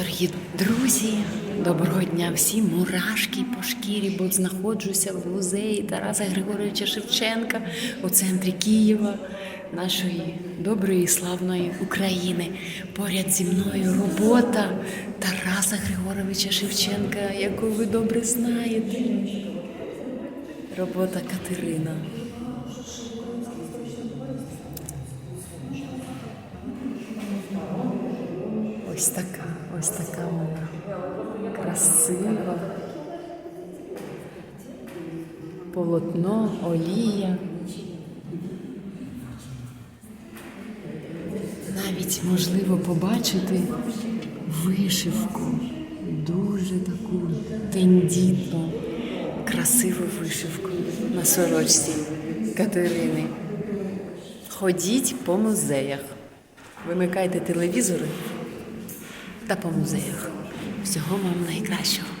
Дорогі друзі, доброго дня всім мурашки по шкірі, бо знаходжуся в музеї Тараса Григоровича Шевченка у центрі Києва, нашої доброї і славної України. Поряд зі мною робота Тараса Григоровича Шевченка, яку ви добре знаєте. Робота Катерина. Ось така, ось така вона. Красива. Полотно, олія. Навіть можливо побачити вишивку. Дуже таку тендітну, красиву вишивку на сорочці Катерини. Ходіть по музеях. Вимикайте телевізори та по музеях. Всього вам найкращого.